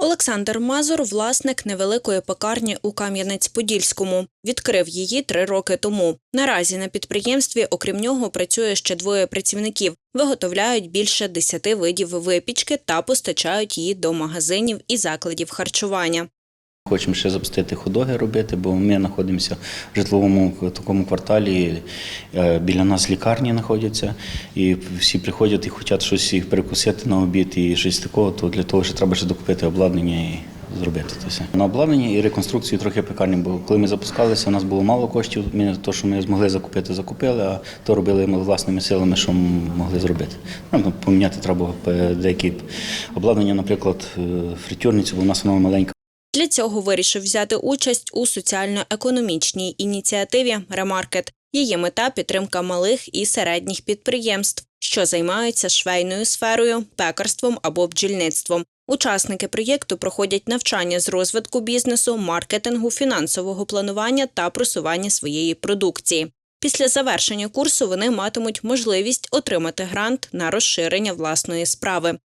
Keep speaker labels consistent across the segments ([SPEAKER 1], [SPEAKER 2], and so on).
[SPEAKER 1] Олександр Мазур – власник невеликої пекарні у Кам'янець-Подільському. Відкрив її три роки тому. Наразі на підприємстві, окрім нього, працює ще двоє працівників. Виготовляють більше десяти видів випічки та постачають її до магазинів і закладів харчування.
[SPEAKER 2] Хочемо ще запустити ходоги робити, бо ми знаходимося в житловому такому кварталі. е, Біля нас лікарні знаходяться, і всі приходять і хочуть щось і перекусити на обід і щось такого, то для того, що треба ще докупити обладнання і зробити це все. На обладнання і реконструкцію трохи пекарні, бо коли ми запускалися, у нас було мало коштів. Ми то, що ми змогли закупити, закупили, а то робили ми власними силами, що могли зробити. Нам поміняти треба е, деякі обладнання, наприклад, е, фритюрницю, бо у нас вона маленька.
[SPEAKER 1] Для цього вирішив взяти участь у соціально-економічній ініціативі «Ремаркет». Її мета – підтримка малих і середніх підприємств, що займаються швейною сферою, пекарством або бджільництвом. Учасники проєкту проходять навчання з розвитку бізнесу, маркетингу, фінансового планування та просування своєї продукції. Після завершення курсу вони матимуть можливість отримати грант на розширення власної справи.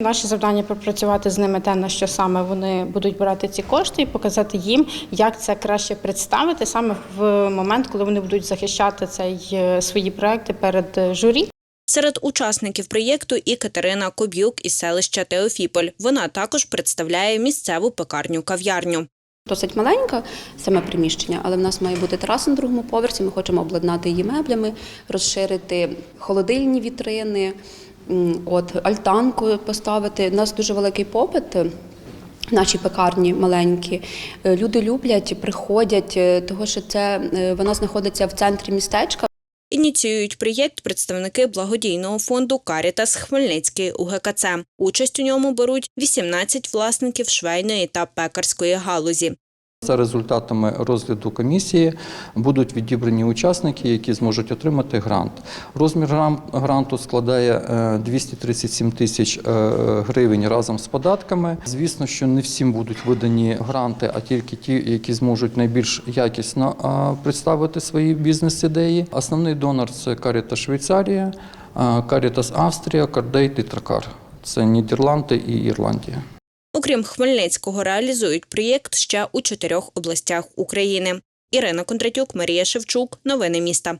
[SPEAKER 3] Наше завдання пропрацювати з ними те, на що саме вони будуть брати ці кошти, і показати їм, як це краще представити саме в момент, коли вони будуть захищати цей е, свої проекти перед е, журі.
[SPEAKER 1] Серед учасників проєкту і Катерина Коб'юк із селища Теофіполь. Вона також представляє місцеву пекарню-кав'ярню.
[SPEAKER 4] Досить маленька саме приміщення, але в нас має бути тераса на другому поверсі. Ми хочемо обладнати її меблями, розширити холодильні вітрини, от альтанку поставити. У нас дуже великий попит. е, Наші пекарні маленькі. Е, Люди люблять, приходять, е, того що це вона знаходиться в центрі містечка.
[SPEAKER 1] Ініціюють проєкт представники благодійного фонду Карітас Хмельницький УГКЦ. Участь у ньому беруть 18 власників швейної та пекарської галузі.
[SPEAKER 5] За результатами розгляду комісії будуть відібрані учасники, які зможуть отримати грант. Розмір гранту складає е, 237 тисяч е, гривень разом з податками. Звісно, що не всім будуть видані гранти, а тільки ті, які зможуть найбільш якісно е, представити свої бізнес-ідеї. Основний донор це Каріта Швейцарія, Карітас Австрія, Кардейт і Тракар. Це Нідерланди і Ірландія.
[SPEAKER 1] Окрім Хмельницького, реалізують проєкт ще у чотирьох областях України. Ірина Кондратюк, Марія Шевчук. Новини міста.